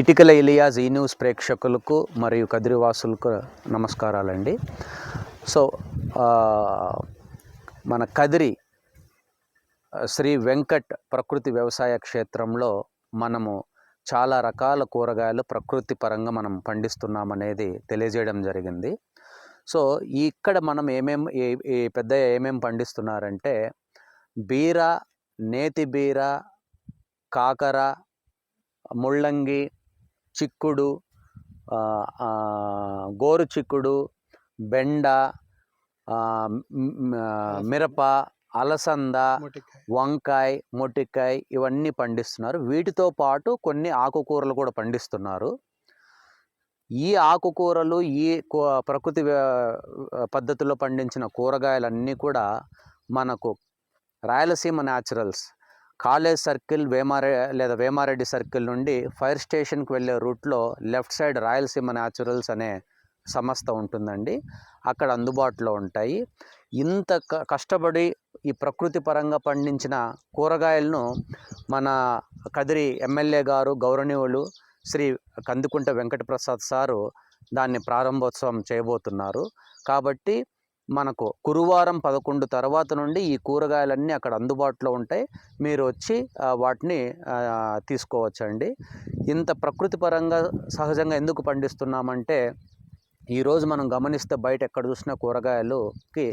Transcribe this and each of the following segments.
ఇటికల ఇలియాజ్ ఈ న్యూస్ ప్రేక్షకులకు మరియు కదిరివాసులకు నమస్కారాలండి. సో మన కదిరి శ్రీ వెంకట్ ప్రకృతి వ్యవసాయ క్షేత్రంలో మనము చాలా రకాల కూరగాయలు ప్రకృతి పరంగా మనం పండిస్తున్నామనేది తెలియజేయడం జరిగింది. సో ఇక్కడ మనం ఏమేం ఏ ఈ పెద్ద ఏమేం పండిస్తున్నారంటే బీర నేతి బీర కాకర ముళ్ళంగి చిక్కుడు గోరు చిక్కుడు బెండ మిరప అలసంద వంకాయ మొటికాయ ఇవన్నీ పండిస్తున్నారు. వీటితో పాటు కొన్ని ఆకుకూరలు కూడా పండిస్తున్నారు. ఈ ఆకుకూరలు ఈ ప్రకృతి పద్ధతిలో పండించిన కూరగాయలన్నీ కూడా మనకు రాయలసీమ న్యాచురల్స్ కాలేజ్ సర్కిల్ వేమారె లేదా వేమారెడ్డి సర్కిల్ నుండి ఫైర్ స్టేషన్కి వెళ్ళే రూట్లో లెఫ్ట్ సైడ్ రాయలసీమ న్యాచురల్స్ అనే సంస్థ ఉంటుందండి. అక్కడ అందుబాటులో ఉంటాయి. ఇంత క- కష్టపడి ఈ ప్రకృతి పరంగా పండించిన కూరగాయలను మన కదిరి ఎమ్మెల్యే గారు గౌరవనీయులు శ్రీ కందుకుంట వెంకటప్రసాద్ సారు దాన్ని ప్రారంభోత్సవం చేయబోతున్నారు. కాబట్టి మనకు గురువారం పదకొండు తర్వాత నుండి ఈ కూరగాయలన్నీ అక్కడ అందుబాటులో ఉంటాయి. మీరు వచ్చి వాటిని తీసుకోవచ్చండి. ఇంత ప్రకృతి పరంగా సహజంగా ఎందుకు పండిస్తున్నామంటే ఈరోజు మనం గమనిస్తే బయట ఎక్కడ చూసినా కూరగాయలుకి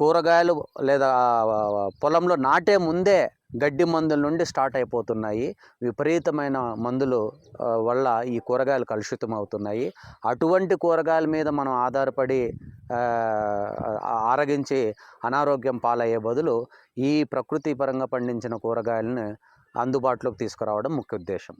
కూరగాయలు లేదా పొలంలో నాటే ముందే గడ్డి మందుల నుండి స్టార్ట్ అయిపోతున్నాయి. విపరీతమైన మందులు వల్ల ఈ కూరగాయలు కలుషితం అవుతున్నాయి. అటువంటి కూరగాయల మీద మనం ఆధారపడి ఆరగించి అనారోగ్యం పాలయ్యే బదులు ఈ ప్రకృతి పరంగా పండించిన కూరగాయలను అందుబాటులోకి తీసుకురావడం ముఖ్య ఉద్దేశం.